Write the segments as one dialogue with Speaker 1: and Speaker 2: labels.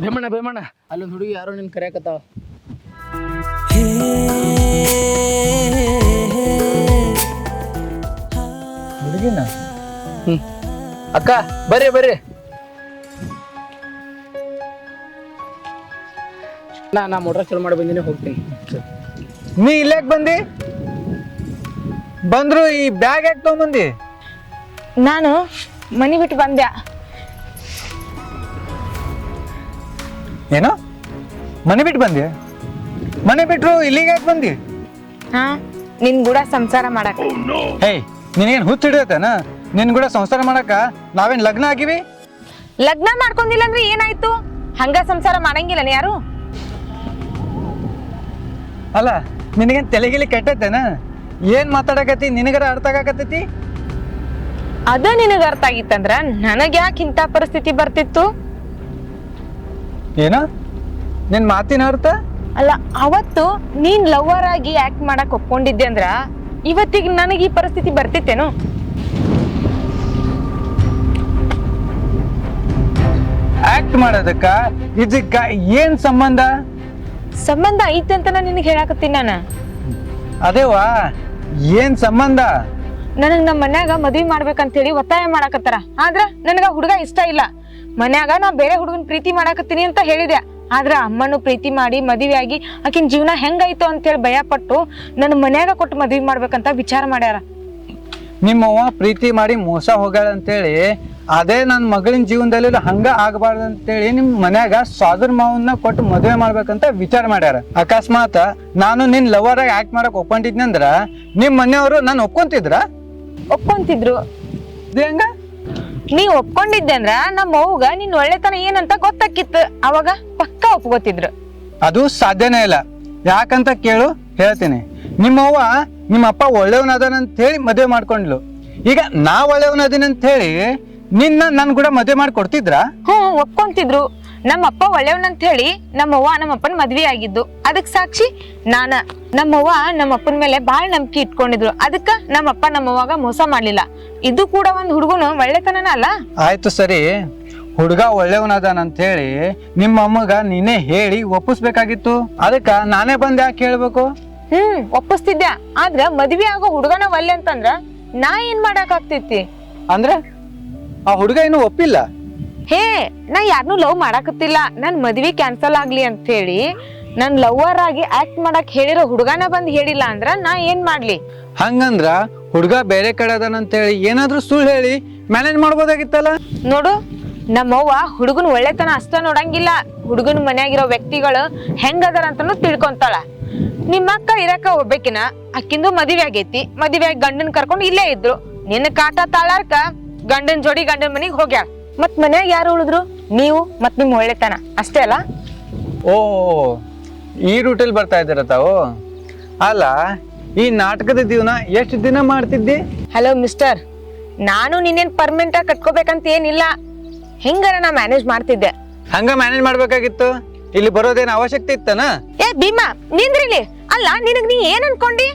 Speaker 1: ಭೀಮಣ್ಣ ಭೀಮಣ್ಣ. ಅಲ್ಲೊಂದು ಹುಡುಗಿ ಯಾರೋ ನಿನ್ ಕರೆಯಕತ್ತಾವ
Speaker 2: ಹುಡುಗಿನ?
Speaker 1: ಹ್ಮ್. ಅಕ್ಕ ಬರ್ರಿ ಬರ್ರಿ. ನಾ ನಾ ಮೋಟ್ರ್ ಚಲೋ ಮಾಡಿ ಬಂದಿನಿ ಹೋಗ್ತೀನಿ.
Speaker 2: ನೀ ಇಲ್ಲೇ ಬಂದಿ? ಬಂದ್ರು ಈ ಬ್ಯಾಗ್ ಯಾಕೆ ತಗೊಂಬಂದಿ?
Speaker 3: ನಾನು ಮನಿ ಬಿಟ್ಟು ಬಂದ್ಯಾ
Speaker 2: ಏನೋ? ಮನೆ ಬಿಟ್ಟು ಬಂದಿ ಮನೆ ಬಿಟ್ಟರು ಇಲ್ಲಿಗೆ ಯಾಕೆ ಬಂದಿ
Speaker 3: ಹಾ ನಿನ್ ಕೂಡ ಸಂಸಾರ ಮಾಡಕ್ಕ.
Speaker 2: ಏಯ್ ನಿನಗೇನು ಹುಚ್ಚ ಹಿಡಿಯತ್ತನ? ನಿನ್ ಕೂಡ ಸಂಸಾರ ಮಾಡಕ ನಾವೇನ್ ಲಗ್ನ ಆಗಿವಿ?
Speaker 3: ಲಗ್ನ ಮಾಡ್ಕೊಂಡಿಲ್ಲ ಅಂದ್ರೆ ಏನಾಯ್ತು? ಹಂಗ ಸಂಸಾರ ಮಾಡಂಗಿಲ್ಲ ಯಾರು?
Speaker 2: ಅಲ್ಲ ನಿನಗೇನ್ ತಲೆಗಿಲಿ ಕೆಟ್ಟೈತೇನ ಏನ್ ಮಾತಾಡಕತ್ತಿ? ನಿನಗರ ಅರ್ಥ ಆಗಕತ್ತೈತಿ?
Speaker 3: ಅದ ನಿನಗ ಅರ್ಥ ಆಗಿತ್ತಂದ್ರ ನನಗೆ ಯಾಕೆ ಇಂಥ ಪರಿಸ್ಥಿತಿ ಬರ್ತಿತ್ತು?
Speaker 2: ಏನೋ? ನಿನ್ ಮಾತಿನ ಅರ್ಥ?
Speaker 3: ಅಲ್ಲ ಅವತ್ತು ನೀನ್ ಲವರ್ ಆಗಿ ಆಕ್ಟ್ ಮಾಡಕ್ ಒಪ್ಕೊಂಡಿದ್ದೆ ಅಂದ್ರ ಇವತ್ತಿಗೆ ನನಗೆ ಈ ಪರಿಸ್ಥಿತಿ ಬರ್ತಿತ್ತೇನು?
Speaker 2: ಆಕ್ಟ್ ಮಾಡೋದಕ್ಕ ಇದಕ್ಕ ಏನ್ ಸಂಬಂಧ?
Speaker 3: ಸಂಬಂಧ ಐತೆ ಅಂತ ನಾನು ನಿನಗೆ ಹೇಳಾಕತ್ತೀನಿ ನಾನು.
Speaker 2: ಅದೇವಾ ಏನ್ ಸಂಬಂಧ?
Speaker 3: ನನಗ್ ನಮ್ಮ ಮನ್ಯಾಗ ಮದ್ವಿ ಮಾಡ್ಬೇಕಂತ ಹೇಳಿ ಒತ್ತಾಯ ಮಾಡಾಕತ್ತಾರ. ಆದ್ರ ನನಗ ಹುಡುಗ ಇಷ್ಟ ಇಲ್ಲ. ಮನ್ಯಾಗ ನಾ ಬೇರೆ ಹುಡುಗನ ಪ್ರೀತಿ ಮಾಡಾಕತ್ತೀನಿ ಅಂತ ಹೇಳಿದೆ. ಆದ್ರ ಅಮ್ಮನು ಪ್ರೀತಿ ಮಾಡಿ ಮದುವೆ ಆಗಿ ಆಕಿನ ಜೀವನ ಹೆಂಗಾಯ್ತು ಅಂತೇಳಿ ಭಯ ಪಟ್ಟು ನನ್ನ ಮನ್ಯಾಗ ಕೊಟ್ಟು ಮದ್ವಿ ಮಾಡ್ಬೇಕಂತ ವಿಚಾರ ಮಾಡ್ಯಾರ.
Speaker 2: ನಿಮ್ಮವ್ವ ಪ್ರೀತಿ ಮಾಡಿ ಮೋಸ ಹೋಗ್ಯಾಳ ಅಂತೇಳಿ ಅದೇ ನನ್ನ ಮಗಳಿನ ಜೀವನದಲ್ಲಿ ಹಂಗ ಆಗಬಾರ್ದು ಅಂತೇಳಿ ನಿಮ್ ಮನ್ಯಾಗ ಸಾದರ್ ಮಾವನ್ನ ಕೊಟ್ಟು ಮದುವೆ ಮಾಡ್ಬೇಕಂತ ವಿಚಾರ ಮಾಡ್ಯಾರ. ಅಕಸ್ಮಾತ್ ನಾನು ನಿನ್ ಲವರ್ ಆಗಿ ಆಕ್ಟ್ ಮಾಡಕ್ ಒಪ್ಕೊಂಡಿದ್ನಂದ್ರ ನಿಮ್ ಮನೆಯವರು ನಾನು ಒಪ್ಕೊಂತಿದ್ರ?
Speaker 3: ಒಪ್ಕೊಂತಿದ್ರು.
Speaker 2: ಇದು ಹೆಂಗ
Speaker 3: ನೀ ಒಪ್ಕೊಂಡಿದ್ದೆ ಅಂದ್ರ ನಮ್ಮ ಅವ್ಗ ನಿನ್ ಒಳ್ಳೆತನ ಏನಂತ ಗೊತ್ತಾಕಿತ್ತು. ಅವಾಗ ಪಕ್ಕಾ ಒಪ್ಕೋತಿದ್ರು.
Speaker 2: ಅದು ಸಾಧ್ಯನೇ ಇಲ್ಲ. ಯಾಕಂತ ಕೇಳು ಹೇಳ್ತೀನಿ. ನಿಮ್ಮವ್ವ ನಿಮ್ಮ ಅಪ್ಪ ಒಳ್ಳೆಯವನದನಂತ ಹೇಳಿ ಮದುವೆ ಮಾಡ್ಕೊಂಡ್ಲು. ಈಗ ನಾ ಒಳ್ಳೆಯವನದಿನಂತ ಹೇಳಿ ನಿನ್ನ ನನ್ ಕೂಡ ಮದುವೆ ಮಾಡಿ ಕೊಡ್ತಿದ್ರಾ
Speaker 3: ಹ್ಮ್ ಒಪ್ಕೊಂತಿದ್ರು. ನಮ್ಮಪ್ಪ ಒಳ್ಳೆಯವನಂತ ಹೇಳಿ ನಮ್ಮವ್ವ ನಮ್ಮಪ್ಪನ ಮದ್ವೆ ಆಗಿದ್ದು. ಅದಕ್ ಸಾಕ್ಷಿ ನಾನ. ನಮ್ಮವ್ವ ನಮ್ಮಪ್ಪನ ಮೇಲೆ ಬಾಳ್ ನಂಬಿಕೆ ಇಟ್ಕೊಂಡಿದ್ರು. ಅದಕ್ಕ ನಮ್ಮಪ್ಪ ನಮ್ಮವ್ವಾಗ ಮೋಸ ಮಾಡ್ಲಿಲ್ಲ. ಇದು ಕೂಡ ಒಂದ್ ಹುಡುಗನು ಒಳ್ಳೆತನನ ಅಲ್ಲ?
Speaker 2: ಆಯ್ತು ಸರಿ. ಹುಡುಗ ಒಳ್ಳೆಯವನದಾನಂತ ಹೇಳಿ ನಿಮ್ಮ ಅಮ್ಮಗ ನೀನೇ ಹೇಳಿ ಒಪ್ಪಿಸ್ಬೇಕಾಗಿತ್ತು. ಅದಕ್ಕ ನಾನೇ ಬಂದ್ ಯಾಕೆ ಹೇಳ್ಬೇಕು?
Speaker 3: ಹ್ಮ್ ಒಪ್ಪಿಸ್ತಿದ್ದೆ ಆದ್ರ ಮದ್ವೆ ಆಗೋ ಹುಡುಗನ ಒಲ್ಲೆ ಅಂತಂದ್ರ ನಾ ಏನ್ ಮಾಡಕ್ ಆಗ್ತೈತಿ?
Speaker 2: ಅಂದ್ರೆ ಆ ಹುಡುಗ ಇನ್ನು ಒಪ್ಪಿಲ್ಲ?
Speaker 3: ಹೇ ನಾ ಯಾರನ್ನೂ ಲವ್ ಮಾಡಾಕತ್ತಿಲ್ಲ. ನನ್ ಮದ್ವಿ ಕ್ಯಾನ್ಸಲ್ ಆಗ್ಲಿ ಅಂತ ಹೇಳಿ ನನ್ ಲವರ್ ಆಗಿ ಆಕ್ಟ್ ಮಾಡಕ್ ಹೇಳಿರೋ ಹುಡುಗನ ಬಂದ್ ಹೇಳಿಲ್ಲ ಅಂದ್ರ ನಾ ಏನ್ ಮಾಡ್ಲಿ?
Speaker 2: ಹಂಗಂದ್ರ ಹುಡುಗ ಬೇರೆ ಕಡೆ ಅದಾನಂತ ಹೇಳಿ ಏನಾದ್ರೂ ಸುಳ್ಳು ಹೇಳಿ ಮ್ಯಾನೇಜ್ ಮಾಡ್ಬೋದಾಗಿತ್ತಲ್ಲ?
Speaker 3: ನೋಡು ನಮ್ಮವ್ವ ಹುಡುಗನ ಒಳ್ಳೆತನ ಅಷ್ಟ ನೋಡಂಗಿಲ್ಲ. ಹುಡುಗನ ಮನ್ಯಾಗಿರೋ ವ್ಯಕ್ತಿಗಳು ಹೆಂಗದಾರ ಅಂತಾನು ತಿಳ್ಕೊಂತಾಳ. ನಿಮ್ಮ ಅಕ್ಕ ಇರಕ್ಕ ಒಬ್ಬಕಿನ ಅಕ್ಕಿಂದು ಮದುವೆ ಆಗೈತಿ. ಮದುವೆ ಗಂಡನ್ ಕರ್ಕೊಂಡು ಇಲ್ಲೇ ಇದ್ರು. ನಿನ್ನ ಕಾಟ ತಾಳಾರ್ಕ ಗಂಡನ್ ಜೋಡಿ ಗಂಡನ್ ಮನೆಗೆ ಹೋಗ್ಯಾಳ. ಮತ್ ಮನ್ಯಾಗ ಯಾರು ಉಳಿದ್ರು? ನೀವು ಮತ್ ನಿಮ್ ಒಳ್ಳೆತನ. ಅಷ್ಟೇ ಅಲ್ಲ?
Speaker 2: ಓ ಈ ರೂಟಲ್ಲಿ ಬರ್ತಾ ಇದ್ದೀರ ತಾವು? ಅಲ್ಲ ಈ ನಾಟಕದ ಜೀವನ ಎಷ್ಟು ದಿನ ಮಾಡ್ತಿದ್ದಿ?
Speaker 3: ಹಲೋ ಮಿಸ್ಟರ್ ನಾನು ನಿನ್ನೇನ್ ಪರ್ಮನೆಂಟ್ ಆಗಿ ಕಟ್ಕೋಬೇಕಂತ ಏನಿಲ್ಲ. ಹೆಂಗಾರ ನಾ ಮ್ಯಾನೇಜ್ ಮಾಡ್ತಿದ್ದೆ.
Speaker 2: ಹಂಗ ಮ್ಯಾನೇಜ್ ಮಾಡ್ಬೇಕಾಗಿತ್ತು? ಇಲ್ಲಿ ಬರೋದೇನು ಅವಶ್ಯಕತೆ ಇತ್ತನ?
Speaker 3: ಏ ಭೀಮಾ ನಿಂದ್ರಿಲಿ. ಅಲ್ಲ ನಿನಗ್ ನೀ ಏನ್ ಅನ್ಕೊಂಡಿ?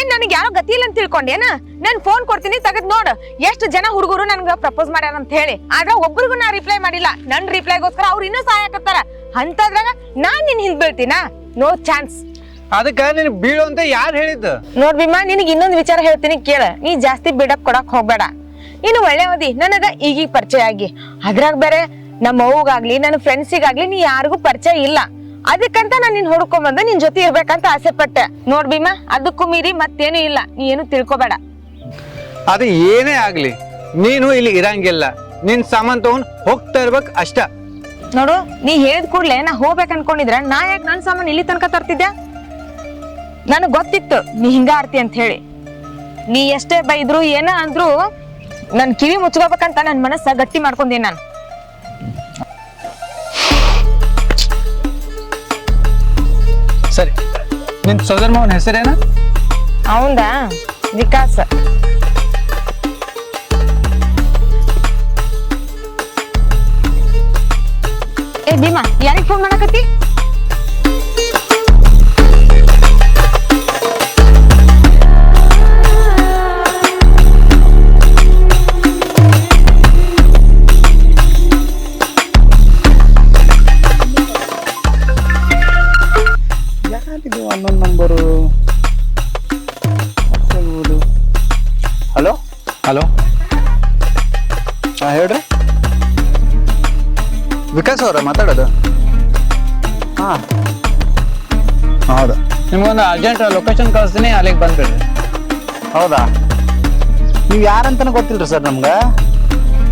Speaker 3: ಏನ್ ನನಗೆ ಯಾರೋ ಗತಿ ಇಲ್ಲ ಅಂತ ತಿಳ್ಕೊಂಡೇನ ನಾನ್ ಫೋನ್ ಕೊಡ್ತೀನಿ ತೆಗೆದ್ ನೋಡ್. ಎಷ್ಟು ಜನ ಹುಡುಗರು ನನ್ಗೆ ಪ್ರಪೋಸ್ ಮಾಡ್ಯಾರ ಅಂತ ಹೇಳಿ. ಆದ್ರೆ ಒಬ್ರಿಗೂ ನಾ ರಿಪ್ಲೈ ಮಾಡಿಲ್ಲ. ನನ್ ರಿಪ್ಲೈಗೋಸ್ಕರ ಅವ್ರು ಇನ್ನೂ ಸಹಾಯಕತ್ತಾರ ಅಂತದ್ರಾಗ ನಾನ್ ನಿನ್ ಹಿಂದ್ ಬೀಳ್ತೀನ? ನೋ ಚಾನ್ಸ್
Speaker 2: ಅದಕ್ಕ ನೀನ್ ಬೀಳು ಅಂತ ಯಾರು ಹೇಳಿದ್ದು?
Speaker 3: ನೋಡ್ ಭೀಮಾ ನಿನಗೆ ಇನ್ನೊಂದು ವಿಚಾರ ಹೇಳ್ತೀನಿ ಕೇಳ. ನೀ ಜಾಸ್ತಿ ಬಿಡಪ್ ಕೊಡಕ್ ಹೋಗ್ಬೇಡ. ಇನ್ನು ಒಳ್ಳೆ ಓದಿ ನನಗ ಈಗೀಗ ಪರಿಚಯ ಆಗಿ. ಅದ್ರಾಗ ಬೇರೆ ನಮ್ಮ ಅವ್ಗಾಗ್ಲಿ ನನ್ನ ಫ್ರೆಂಡ್ಸಿಗಾಗ್ಲಿ ನೀ ಯಾರಿಗೂ ಪರಿಚಯ ಇಲ್ಲ. ಅದಕ್ಕಂತ ನಾನು ನಿನ್ ಹುಡ್ಕೊಂಡ್ ಬಂದು ನಿನ್ ಜೊತೆ ಇರ್ಬೇಕಂತ ಆಸೆ ಪಟ್ಟೆ. ನೋಡ್ ಭೀಮಾ ಅದಕ್ಕೂ ಮೀರಿ ಮತ್ತೇನು ಇಲ್ಲ. ನೀ ಏನು ತಿಳ್ಕೊಬೇಡ.
Speaker 2: ಅದು ಏನೇ ಆಗ್ಲಿ ನೀನು ಇಲ್ಲಿ ಇರಂಗಿಲ್ಲ. ನಿನ್ ಸಾಮಾನ್ ತಗೊಂಡ್ ಹೋಗ್ತಾ ಇರ್ಬೇಕು ಅಷ್ಟ.
Speaker 3: ನೋಡು ನೀ ಹೇಳಿದ ಕೂಡ್ಲೆ ನಾ ಹೋಗ್ಬೇಕ ಅನ್ಕೊಂಡಿದ್ರ ನಾ ಯಾಕೆ ನನ್ ಸಾಮಾನ್ ಇಲ್ಲಿ ತನಕ ತರ್ತಿದ್ದೆ ನನಗ್ ಗೊತ್ತಿತ್ತು ನೀ ಹಿಂಗ ಆರ್ತಿ ಅಂತ ಹೇಳಿ. ನೀ ಎಷ್ಟೇ ಬೈದ್ರು ಏನ ಅಂದ್ರು ನನ್ ಕಿವಿ ಮುಚ್ಕೋಬೇಕಂತ ನನ್ ಮನಸ್ಸ ಗಟ್ಟಿ ಮಾಡ್ಕೊಂಡೆ ನಾನು.
Speaker 2: ನಿನ್ ಸೋದರ ಮಾವನ ಹೆಸರೇನ?
Speaker 3: ಅವಂದ ವಿಕಾಸ. ಏ ಭೀಮಾ ಯಾರಿಗ್ ಫೋನ್ ಮಾಡಕತ್ತಿ? ಇದು ಹನ್ನೊಂದು ನಂಬರು ಹಲೋ ಹಲೋ ಹಾಂ ಹೇಳ್ರಿ.
Speaker 2: ವಿಕಾಸ್ ಅವರ ಮಾತಾಡೋದು?
Speaker 1: ಹಾಂ.
Speaker 2: ಹೌದು. ನಿಮಗೊಂದು ಅರ್ಜೆಂಟ್ ಲೊಕೇಶನ್ ಕಳಿಸ್ತೀನಿ ಅಲ್ಲಿಗೆ ಬಂದ್ಬಿಡ್ರಿ.
Speaker 1: ಹೌದಾ? ನೀವು ಯಾರಂತನೂ ಗೊತ್ತಿಲ್ಲ ರೀ ಸರ್ ನಮ್ಗೆ?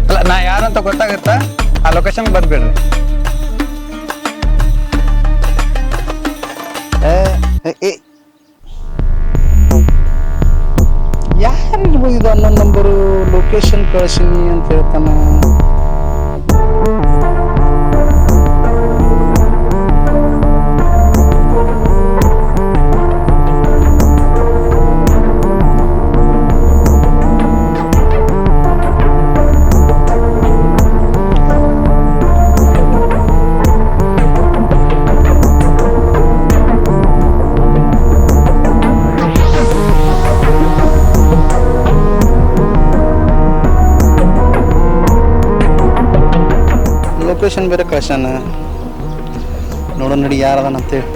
Speaker 2: ಅಲ್ಲ ನಾ ಯಾರಂತ ಗೊತ್ತಾಗುತ್ತಾ? ಆ ಲೊಕೇಶನ್ಗೆ ಬಂದ್ಬಿಡ್ರಿ.
Speaker 1: ಯಾರಿರ್ಬೋದು ಇದು ಅನ್ನೋ ನಂಬರು ಲೊಕೇಶನ್ ಕಳ್ಸಿನಿ ಅಂತ ಹೇಳ್ತಾನೆ. ಲೊಕೇಶನ್ ಬೇರೆ ಕಳ್ಸ್ಯಾನ. ನೋಡೋಣ ನಡಿ ಅಂತೇಳಿ.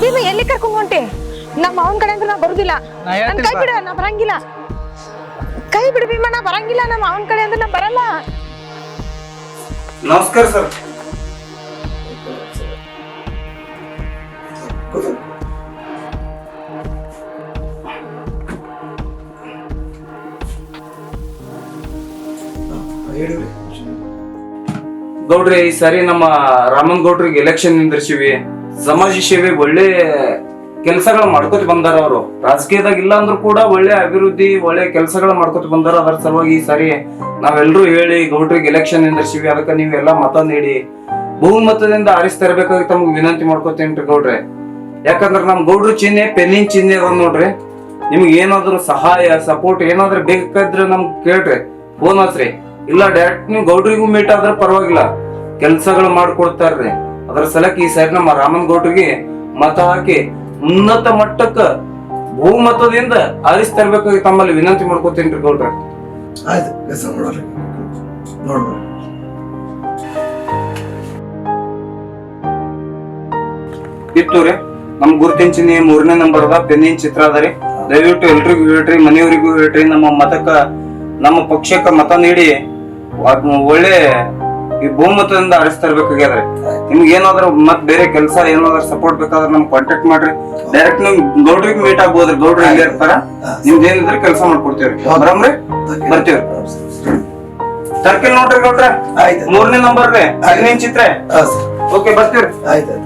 Speaker 3: ಭೀಮ ಎಲ್ಲಿ ಕರ್ಕೊಂಡ್ ಹೊಂಟೆ? ನಮ್ಮ ಅವನ ಕಡೆ ಅಂದ್ರೆ ನಾ ಬರುದಿಲ್ಲ.
Speaker 2: ನಾ
Speaker 3: ನನ್
Speaker 2: ಹೇಳ್ತೀನಿ
Speaker 3: ಕೈ ಬಿಡ ನಾ ಬರಂಗಿಲ್ಲ. ಕೈ ಬಿಡು ಭೀಮ ನಾ ಬರಂಗಿಲ್ಲ ನಮ್ಮ ಅವನ ಕಡೆ ಅಂದ್ರೆ ನಾ ಬರಲ್ಲ.
Speaker 4: ನಮಸ್ಕಾರ ಸರ್. ಗೌಡ್ರಿ, ಈ ಸಾರಿ ನಮ್ಮ ರಾಮನ್ ಗೌಡ್ರಿಗೆ ಎಲೆಕ್ಷನ್ ನಿಂದಿರ್ಸಿವಿ. ಸಮಾಜ ಸೇವೆ ಒಳ್ಳೆ ಕೆಲಸಗಳ ಮಾಡ್ಕೊತ ಬಂದಾರ ಅವರು. ರಾಜಕೀಯದಾಗ ಇಲ್ಲ ಅಂದ್ರೂ ಕೂಡ ಒಳ್ಳೆ ಅಭಿವೃದ್ಧಿ, ಒಳ್ಳೆ ಕೆಲಸಗಳ ಮಾಡ್ಕೊತ ಬಂದಾರ ಅದರ ಸಲುವಾಗಿ ಈ ಸಾರಿ ನಾವೆಲ್ಲರೂ ಹೇಳಿ ಗೌಡ್ರಿಗೆ ಎಲೆಕ್ಷನ್ ನಿಂದಿರ್ಸಿವಿ. ಅದಕ್ಕೆ ನೀವೆಲ್ಲ ಮತ ನೀಡಿ, ಬಹುಮತದಿಂದ ಆರಿಸ್ತಾ ಇರ್ಬೇಕಾಗಿ ತಮ್ಗೆ ವಿನಂತಿ ಮಾಡ್ಕೋತೇನ್ರಿ ಗೌಡ್ರೆ. ಯಾಕಂದ್ರ ನಮ್ ಗೌಡ್ರ ಚಿಹ್ನೆ ಪೆನ್ನಿನ ಚಿಹ್ನೆ ಅದ ನೋಡ್ರಿ. ನಿಮ್ಗೆ ಏನಾದ್ರು ಸಹಾಯ ಸಪೋರ್ಟ್ ಏನಾದ್ರು ಬೇಕಾದ್ರೆ ನಮ್ಗೆ ಕೇಳ್ರಿ. ಫೋನ್ ಹಚ್ರಿ. ಇಲ್ಲ ಡೈರೆಕ್ಟ್ ನೀವು ಗೌಡ್ರಿಗೂ ಮೀಟ್ ಆದ್ರೆ ಪರವಾಗಿಲ್ಲ. ಕೆಲ್ಸಗಳು ಮಾಡ್ಕೊಡ್ತಾರ್ರಿ. ಅದರ ಸಲಕ್ಕೆ ಈ ಸೈಡ್ ನಮ್ಮ ರಾಮನ್ ಗೌಡ್ರಿಗೆ ಮತ ಹಾಕಿ ಉನ್ನತ ಮಟ್ಟಕ್ಕ ಬಹುಮತದಿಂದ ಆರಿಸಿ ತರಬೇಕಾಗಿ ತಮ್ಮಲ್ಲಿ ವಿನಂತಿ ಮಾಡ್ಕೋತೇನ್ರಿ ಗೌಡ್ರ.
Speaker 5: ಆಯ್ತು ಕೆಲಸ ನೋಡ್ರಿ ನೋಡ್ರಿ
Speaker 4: ಇತ್ತು ರೀ. ನಮ್ ಗುರುತಿನ ಚಿಹ್ನೆ ಮೂರನೇ ನಂಬರ್ ಅದ ಬೆನ್ನಿನ ಚಿತ್ರ ಅದ ರೀ. ದಯವಿಟ್ಟು ಎಲ್ರಿಗೂ ಹೇಳ್ರಿ ಮನೆಯವರಿಗೂ ಹೇಳ್ರಿ ನಮ್ಮ ಮತಕ್ಕ ನಮ್ಮ ಪಕ್ಷಕ್ಕ ಮತ ನೀಡಿ ಒಳ್ಳೆ ಈ ಬಹುಮತದಿಂದ ಆರಿಸಿ ತರ್ಬೇಕಾಗ್ಯದ್ರಿ. ನಿಮ್ಗೆ ಏನಾದ್ರು ಮತ್ ಬೇರೆ ಕೆಲಸ ಏನಾದ್ರು ಸಪೋರ್ಟ್ ಬೇಕಾದ್ರೆ ನಮ್ಗೆ ಕಾಂಟ್ಯಾಕ್ಟ್ ಮಾಡ್ರಿ. ಡೈರೆಕ್ಟ್ ನಿಮ್ ಗೌಡ್ರಿಗೆ ಮೀಟ್ ಆಗ್ಬೋದ್ರಿ ಗೌಡ್ರು ಇಲ್ಲೇ ಇರ್ತಾರ. ನಿಮ್ದು ಏನಿದ್ರೆ ಕೆಲಸ ಮಾಡ್ಕೊಡ್ತೀವ್ರಿ. ಬರಮ್ರಿ ಬರ್ತೀವ್ರಿ. ಸರ್ಕಲ್ ನೋಡ್ರಿ ಗೌಡ್ರ. ಮೂರನೇ ನಂಬರ್ ರೀ ಹದಿನೈದು ಚಿತ್ರ. ಓಕೆ ಬರ್ತೀವ್ರಿ.
Speaker 5: ಆಯ್ತು.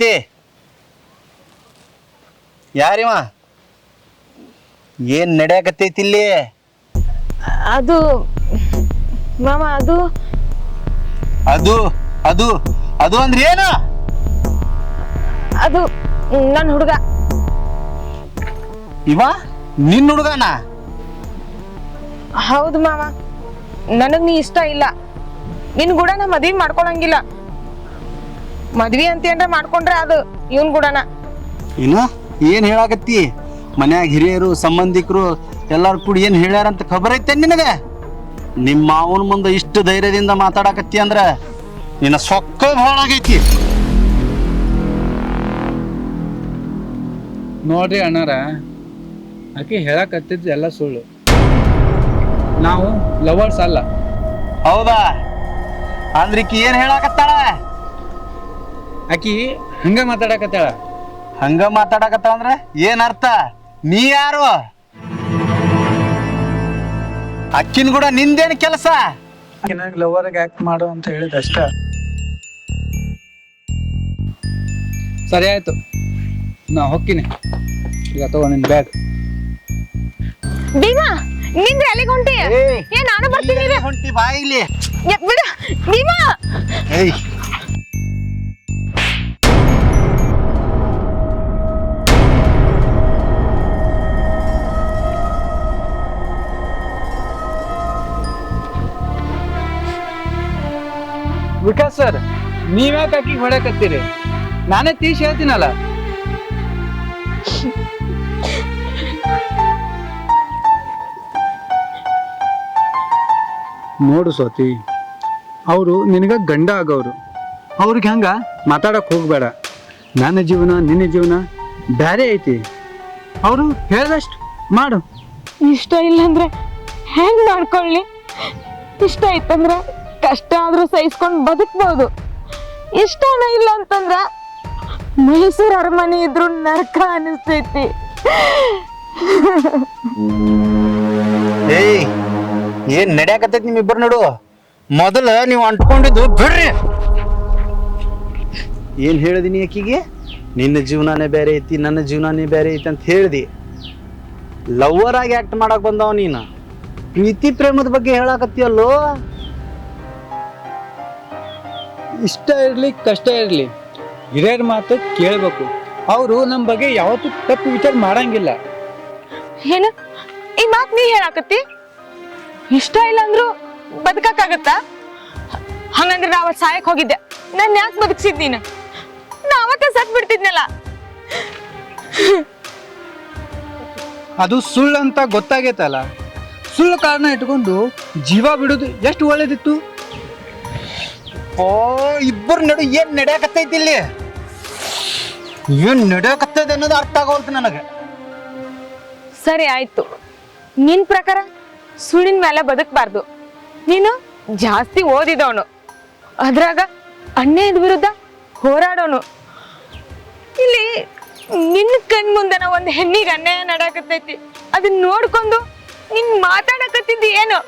Speaker 1: ಸ್ವಾತಿ ಯಾರಿವ? ಏನ್ ನಡೆಯಕತ್ತೈತಿ ಇಲ್ಲಿ?
Speaker 3: ಅದು ಮಾಮ ಅದು.
Speaker 1: ಅದು ಅದು ಅದು ಅಂದ್ರೆ ಏನು?
Speaker 3: ಅದು ನನ್ನ ಹುಡುಗ.
Speaker 1: ಇವ? ನಿನ್ನ ಹುಡುಗನ?
Speaker 3: ಹೌದು ಮಾಮ. ನನಗ್ ನೀ ಇಷ್ಟ ಇಲ್ಲ. ನಿನ್ ಕೂಡ ನಾ ಮದ್ವಿ ಮಾಡ್ಕೊಳಂಗಿಲ್ಲ. ಮದ್ವಿ ಅಂತ ಏನ್ರ ಮಾಡ್ಕೊಂಡ್ರೆ ಅದು ಇವನ್ ಕೂಡನ
Speaker 1: ಏನು ಏನ್ ಹೇಳಾಕತ್ತಿ? ಮನ್ಯಾಗ ಹಿರಿಯರು ಸಂಬಂಧಿಕರು ಎಲ್ಲಾರು ಕೂಡ ಏನ್ ಹೇಳ್ಯಾರಂತ ಖಬರ್ ಐತೆ ನಿನಗೆ? ನಿಮ್ಮ ಮಾವನ ಮುಂದೆ ಇಷ್ಟು ಧೈರ್ಯದಿಂದ ಮಾತಾಡಕತ್ತಿ ಅಂದ್ರ ನಿನ್ನ ಸೊಕ್ಕ ಹಾಳಾಗೈತಿ ಆಗೈತಿ.
Speaker 2: ನೋಡ್ರಿ ಅಣ್ಣಾರ ಆಕೆ ಹೇಳಕತ್ತಿದ್ದು ಎಲ್ಲ ಸುಳ್ಳು. ನಾವು ಲವರ್ಸ್ ಅಲ್ಲ.
Speaker 1: ಹೌದಾ? ಅಂದ್ರಿಕಿ ಏನ್ ಹೇಳಾಕತ್ತಾಳ?
Speaker 2: ಆಕಿ ಹಂಗ ಮಾತಾಡಕತ್ತಾಳ?
Speaker 1: ಹಂಗ ಮಾತಾಡಕತ್ತಾಳ ಅಂದ್ರೆ ಏನ್ ಅರ್ಥ? ನೀ ಯಾರು? ಅಕ್ಕಿನ ಕೂಡ ನಿಂದೇನ್ ಕೆಲಸ?
Speaker 2: ಲವರ್ಗೆ ಆಕ್ಟ್ ಮಾಡು ಅಂತ ಹೇಳಿದ ಅಷ್ಟ. ಸರಿ ಆಯ್ತು. ನಾ ಹೊಕ್ಕಿನಿ. ಈಗ ತಗೋ ನಿನ್ ಬ್ಯಾಗ್
Speaker 3: ಭೀಮಾ ನಿಂದ್ರೆ ಎಲ್ಲಿಗೆ ಹೊಂಟಿ.
Speaker 1: ಏ,
Speaker 3: ನಾನು ಬರ್ತೀನಿ.
Speaker 1: ಹೊಂಟಿ ಬಾ ಇಲ್ಲಿ.
Speaker 3: ಬಿಡು. ಭೀಮಾ.
Speaker 1: ಏಯ್
Speaker 2: ವಿಕಾಸ್ ಸರ್ ನೀವ್ಯಾಕೆ ಆಕಿಗೆ ಹೊಡಕತ್ತೀರಿ ನಾನೇ ತೀಸ್ ಹೇಳ್ತೀನಲ್ಲ. ನೋಡು ಸ್ವಾತಿ ಅವರು ನಿನಗ ಗಂಡ ಆಗೋರು. ಅವ್ರಿಗೆ ಹಂಗ? ಮಾತಾಡಕ್ ಹೋಗ್ಬೇಡ. ನನ್ನ ಜೀವನ ನಿನ್ನ ಜೀವನ ಬ್ಯಾರೆ ಐತಿ. ಅವರು ಹೇಳ್ದಷ್ಟು ಮಾಡು.
Speaker 3: ಇಷ್ಟ ಇಲ್ಲಂದ್ರೆ ಹೆಂಗ್ ಮಾಡ್ಕೊಳ್ಳಿ? ಇಷ್ಟ ಐತಂದ್ರ ಕಷ್ಟ ಆದ್ರೂ ಸಹಿಸ್ಕೊಂಡು ಬದುಕ್ಬೋದು. ಇಷ್ಟನ ಇಲ್ಲ ಅಂತಂದ್ರ ಮೈಸೂರು ಅರಮನೆ ಇದ್ರು ನರಕ ಅನಿಸ್ತೈತಿ.
Speaker 1: ಏಯ್ ಏನ್ ನಡ್ಯಾಕತ್ತೈತಿ ನಿಮ್ ಇಬ್ಬರು ನಡು? ಮೊದಲ ನೀವು ಅಂಟ್ಕೊಂಡಿದ್ದು ಬಿಡ್ರಿ. ಏನ್ ಹೇಳಿದಿನಿ ಆಕಿಗೆ ನಿನ್ನ ಜೀವನಾನೇ ಬೇರೆ ಐತಿ ನನ್ನ ಜೀವನಾನೇ ಬೇರೆ ಐತಿ ಅಂತ ಹೇಳ್ದಿ. ಲವ್ವರ್ ಆಗಿ ಆಕ್ಟ್ ಮಾಡಕ್ ಬಂದವ ನೀನು. ಪ್ರೀತಿ ಪ್ರೇಮದ ಬಗ್ಗೆ ಹೇಳಾಕತ್ತೀಯಲ್ಲೋ?
Speaker 2: ಇಷ್ಟ ಇರಲಿ ಕಷ್ಟ ಇರಲಿ. ಹಿರಿಯರ ಮಾತು ಕೇಳಬೇಕು. ಅವರು ನಮ್ಮ ಬಗ್ಗೆ ಯಾವತ್ತೂ ತಪ್ಪು ವಿಚಾರ ಮಾಡಂಗಿಲ್ಲ.
Speaker 3: ಏನು? ಈ ಮಾತ್ ನೀ ಹೇಳಾಕತ್ತಿ? ಇಷ್ಟ ಇಲ್ಲ ಅಂದ್ರು ಬದುಕಕ್ಕಾಗತ್ತಾ? ಹಂಗಂದ್ರೆ ನಾ ಅವತ್ ಸಾಯಕ್ ಹೋಗಿದ್ದೆ. ನನ್ ಯಾಕೆ ಬದುಕಿಸಿದ್ ನೀನು? ನಾ ಅವತ್ತೇ ಸತ್ ಬಿಡ್ತಿದ್ನಲ್ಲ.
Speaker 2: ಅದು ಸುಳ್ಳು ಅಂತ ಗೊತ್ತಾಗೈತಲ್ಲ. ಸುಳ್ಳು ಕಾರಣ ಇಟ್ಕೊಂಡು ಜೀವ ಬಿಡೋದು ಎಷ್ಟು ಒಳ್ಳೇದಿತ್ತು?
Speaker 1: ಓ ಇಬ್ಬರು ನಡು ಏನ್ ನಡೆಯಕತ್ತೈತಿ ಇಲ್ಲಿ? ಏನ್ ನಡೆಯಕತ್ತೈತೆ ಅನ್ನೋದು ಅರ್ಥ ಆಗೋಲ್ತು ನನಗೆ.
Speaker 3: ಸರಿ, ಆಯ್ತು. ನಿನ್ ಪ್ರಕಾರ ಸುಳ್ಳಿನ ಮೇಲೆ ಬದುಕಬಾರ್ದು. ನೀನು ಜಾಸ್ತಿ ಓದಿದವನು. ಅದ್ರಾಗ ಅನ್ಯಾಯದ ವಿರುದ್ಧ ಹೋರಾಡೋನು. ಇಲ್ಲಿ ನಿನ್ನ ಕಣ್ ಮುಂದೆನ ಒಂದು ಹೆಣ್ಣಿಗೆ ಅನ್ಯಾಯ ನಡಕತ್ತೈತಿ ಅದನ್ನ ನೋಡ್ಕೊಂಡು ನಿನ್ ಮಾತಾಡಕತ್ತಿದ್ದು ಏನು?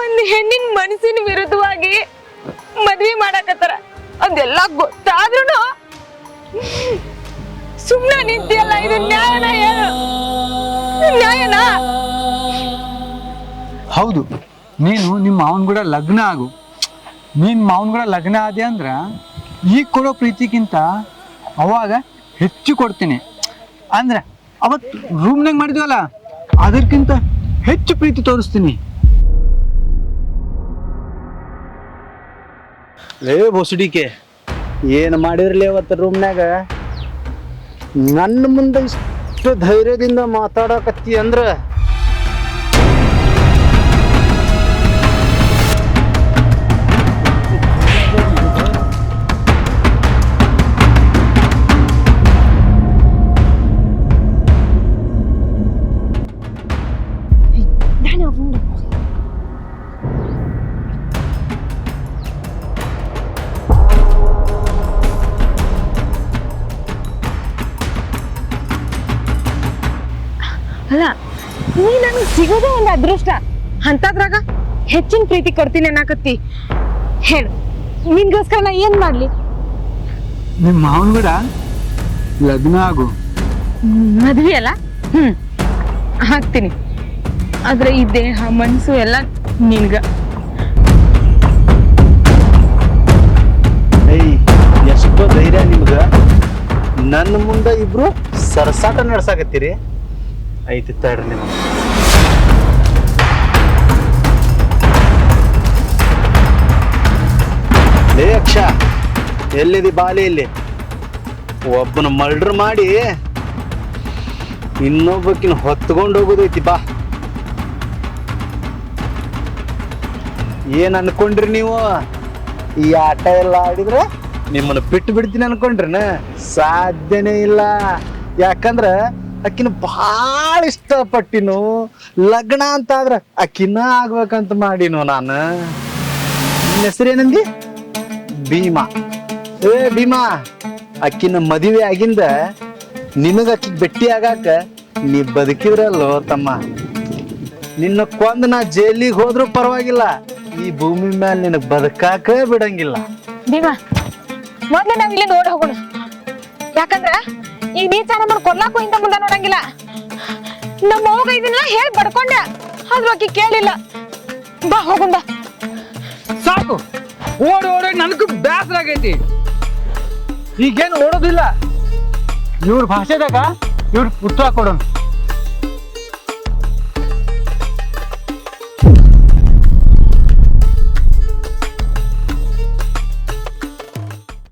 Speaker 3: ಒಂದು ಹೆಣ್ಣಿನ ಮನಸ್ಸಿನ ವಿರುದ್ಧವಾಗಿ ಮದ್ವೆ ಮಾಡಾಕತ್ತಾರ. ಅದೆಲ್ಲ ಗೊತ್ತಾದ್ರೂ ಸುಮ್ಮನೆ ನಿಂತಿಯಲ್ಲ, ಇದು ನ್ಯಾಯನ ಏನು?
Speaker 2: ಹೌದು, ನೀನು ನಿಮ್ಮ ಮಾವನ್ ಕೂಡ ಲಗ್ನ ಆಗು. ನೀನ್ ಮಾವನ್ ಕೂಡ ಲಗ್ನ ಆದೆ ಅಂದ್ರ ಈಗ ಕೊಡೋ ಪ್ರೀತಿಗಿಂತ ಅವಾಗ ಹೆಚ್ಚು ಕೊಡ್ತೀನಿ. ಅಂದ್ರ ಅವತ್ತು ರೂಮ್ನಾಗ ಮಾಡಿದ್ವಲ್ಲ, ಅದಕ್ಕಿಂತ ಹೆಚ್ಚು ಪ್ರೀತಿ ತೋರಿಸ್ತೀನಿ.
Speaker 1: ಲೇ ಹೊಸಡಿಕೆ ಏನು ಮಾಡಿರ್ಲಿ ಅವತ್ತು ರೂಮ್ನಾಗ ನನ್ನ ಮುಂದೆ ಇಷ್ಟು ಧೈರ್ಯದಿಂದ ಮಾತಾಡಕತ್ತಿ ಅಂದ್ರ
Speaker 3: ಅಲ್ಲ ನೀ ನನಗೆ ಸಿಗೋದೇ ಒಂದು ಅದೃಷ್ಟ. ಅಂತದ್ರಾಗ ಹೆಚ್ಚಿನ ಪ್ರೀತಿ ಕೊಡ್ತೀನಿ ಅನ್ನಕತ್ತಿ. ಹೇಳು ನಿನ್ಗೋಸ್ಕರ ನಾ ಏನ್ ಮಾಡ್ಲಿ?
Speaker 2: ನಿಮ್ಮ ಮಾವನ್ ಕೂಡ ಲಗ್ನ ಆಗು.
Speaker 3: ಮದ್ವೆ ಅಲ್ಲ? ಹ್ಮ್ ಹಾಕ್ತೀನಿ. ಆದ್ರೆ ಈ ದೇಹ ಮನ್ಸು ಎಲ್ಲ ನಿನ್ಗ.
Speaker 1: ಏಯ್ ಎಷ್ಟೋ ಧೈರ್ಯ ನಿಮ್ಗ. ನನ್ನ ಮುಂದೆ ಇಬ್ರು ಸರಸಾಟ ನಡ್ಸಾಕತ್ತೀರಿ. ಐತಿ ತಡ್ರಿ ನಿಮ್ಮ ಲೇ ಅಕ್ಷ ಎಲ್ಲಿದಿ ಬಾಲಿ ಇಲ್ಲಿ? ಒಬ್ಬನ ಮರ್ಡರ್ ಮಾಡಿ ಇನ್ನೊಬ್ಬಕಿನ ಹೊತ್ಕೊಂಡು ಹೋಗೋದೈತಿ ಬಾ. ಏನ್ ಅನ್ಕೊಂಡ್ರಿ ನೀವು? ಈ ಆಟ ಎಲ್ಲ ಆಡಿದ್ರೆ ನಿಮ್ಮನ್ನ ಬಿಟ್ಟು ಬಿಡ್ತೀನಿ ಅನ್ಕೊಂಡ್ರಿನ? ಸಾಧ್ಯನೇ ಇಲ್ಲ. ಯಾಕಂದ್ರ ಅಕ್ಕಿನ ಭಾಳ ಇಷ್ಟಪಟ್ಟಿನು. ಲಗ್ನ ಅಂತ ಆದ್ರ ಅಕ್ಕಿನ ಆಗ್ಬೇಕಂತ ಮಾಡಿನು ನಾನು. ನಿನ್ನ ಹೆಸರು ಏನಂದಿ ಭೀಮಾ. ಏ ಭೀಮಾ, ಅಕ್ಕಿನ ಮದುವೆ ಆಗಿಂದ ನಿನಗ ಅಕ್ಕಿ ಬೆಟ್ಟಿ ಆಗಾಕ ನೀ ಬದುಕಿದ್ರಲ್ಲೋ ತಮ್ಮ. ನಿನ್ನ ಕೊಂದ ನಾ ಜೈಲಿಗೆ ಹೋದ್ರೂ ಪರವಾಗಿಲ್ಲ, ಈ ಭೂಮಿ ಮೇಲೆ ನಿನಗ್ ಬದುಕಾಕ ಬಿಡಂಗಿಲ್ಲ.
Speaker 3: ಭೀಮಾ, ಮೊದ್ಲು ನಾವ್ ಇಲ್ಲಿ ನೋಡಿ ಹೋಗೋಣ. ಯಾಕಂದ್ರ ಈ ನೀಚ ನಮ್ಮನ್ನ ಕೊಡ್ಲಾಕು ಇಂತ ಮುಂದೆ ನೋಡಂಗಿಲ್ಲ. ನಮ್ಮ ಅವ್ಗ ಇದನ್ನ ಹೇಳಿ ಬಡ್ಕೊಂಡೆ. ಆದ್ರೂ ಆಕಿ ಕೇಳಿಲ್ಲ. ಬಾ ಹೋಗುಂದ
Speaker 2: ಸಾಕು. ಓಡಿ ಓಡಿ, ನನಗೂ ಬೇಸರ ಆಗೈತಿ. ಈಗೇನು ಓಡೋದಿಲ್ಲ. ಇವ್ರ ಭಾಷೆದಾಗ ಇವ್ರ ಉತ್ತರ ಕೊಡೋಣ.